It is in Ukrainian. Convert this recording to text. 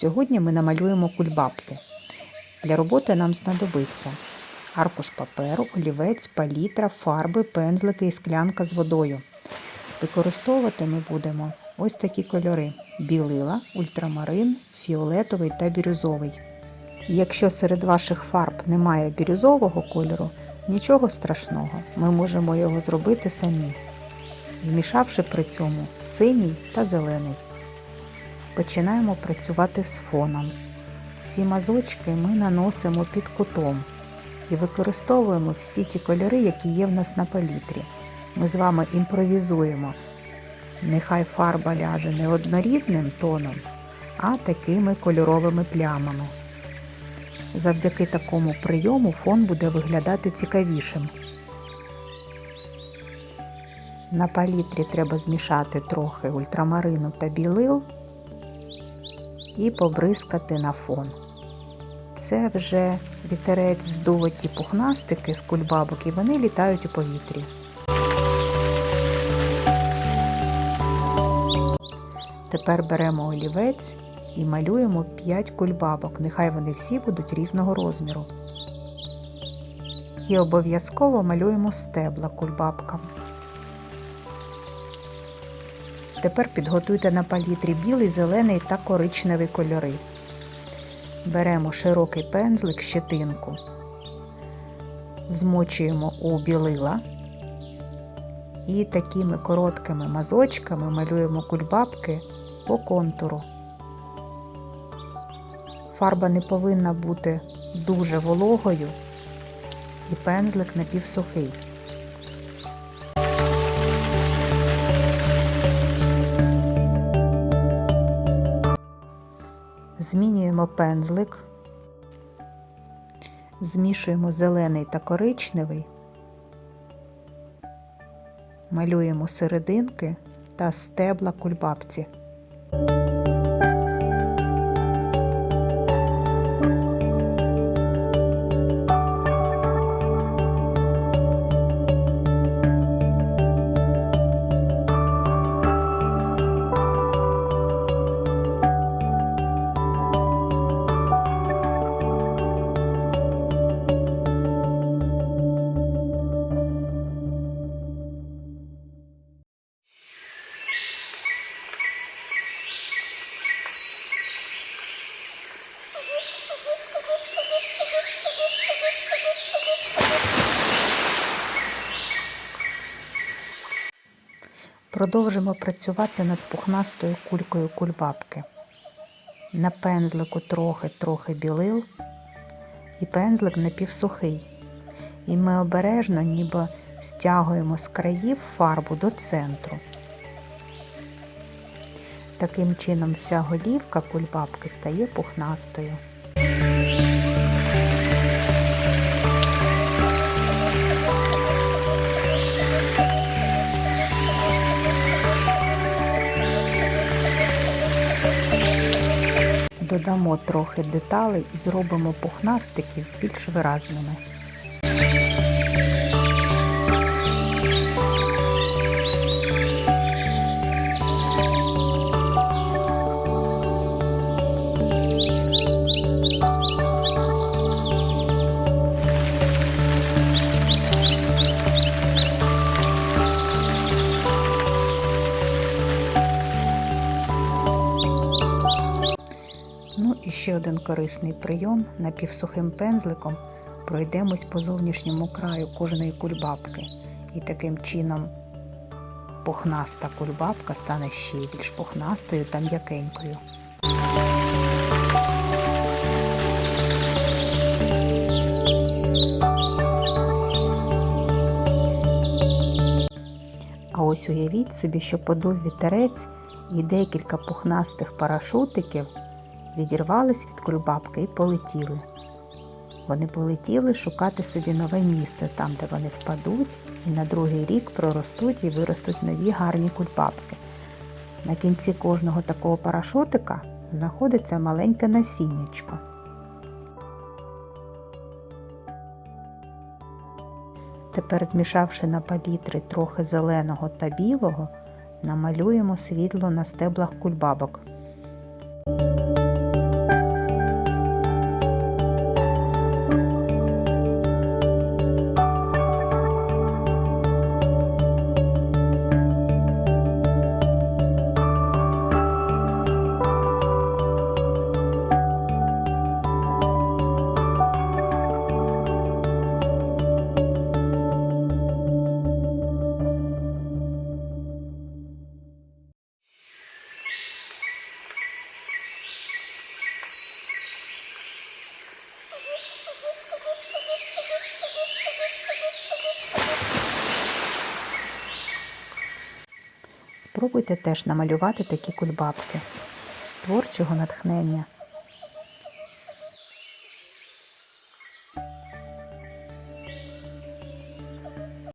Сьогодні ми намалюємо кульбабки. Для роботи нам знадобиться аркуш паперу, олівець, палітра, фарби, пензлики і склянка з водою. Використовувати ми будемо ось такі кольори: білила, ультрамарин, фіолетовий та бірюзовий. Якщо серед ваших фарб немає бірюзового кольору, нічого страшного, ми можемо його зробити самі, змішавши при цьому синій та зелений. Починаємо працювати з фоном. Всі мазочки ми наносимо під кутом і використовуємо всі ті кольори, які є в нас на палітрі. Ми з вами імпровізуємо. Нехай фарба ляже не однорідним тоном, а такими кольоровими плямами. Завдяки такому прийому фон буде виглядати цікавішим. На палітрі треба змішати трохи ультрамарину та білил і побризкати на фон. Це вже вітерець здув ті пухнастики з кульбабок і вони літають у повітрі. Тепер беремо олівець і малюємо 5 кульбабок. Нехай вони всі будуть різного розміру. І обов'язково малюємо стебла кульбабкам. Тепер підготуйте на палітрі білий, зелений та коричневий кольори. Беремо широкий пензлик, щетинку, змочуємо у білила і такими короткими мазочками малюємо кульбабки по контуру. Фарба не повинна бути дуже вологою і пензлик напівсухий. Змінюємо пензлик, змішуємо зелений та коричневий, малюємо серединки та стебла кульбабці. Продовжимо працювати над пухнастою кулькою кульбабки. На пензлику трохи-трохи білил, і пензлик напівсухий. І ми обережно ніби стягуємо з країв фарбу до центру. Таким чином вся голівка кульбабки стає пухнастою. Додамо трохи деталей і зробимо пухнастиків більш виразними. Ну і ще один корисний прийом напівсухим пензликом пройдемось по зовнішньому краю кожної кульбабки. І таким чином пухнаста кульбабка стане ще більш пухнастою та м'якенькою. А ось уявіть собі, що подув вітерець і декілька пухнастих парашутиків відірвались від кульбабки і полетіли. Вони полетіли шукати собі нове місце, там, де вони впадуть, і на другий рік проростуть і виростуть нові гарні кульбабки. На кінці кожного такого парашутика знаходиться маленьке насіннячко. Тепер, змішавши на палітри трохи зеленого та білого, намалюємо світло на стеблах кульбабок. Спробуйте теж намалювати такі кульбабки. Творчого натхнення!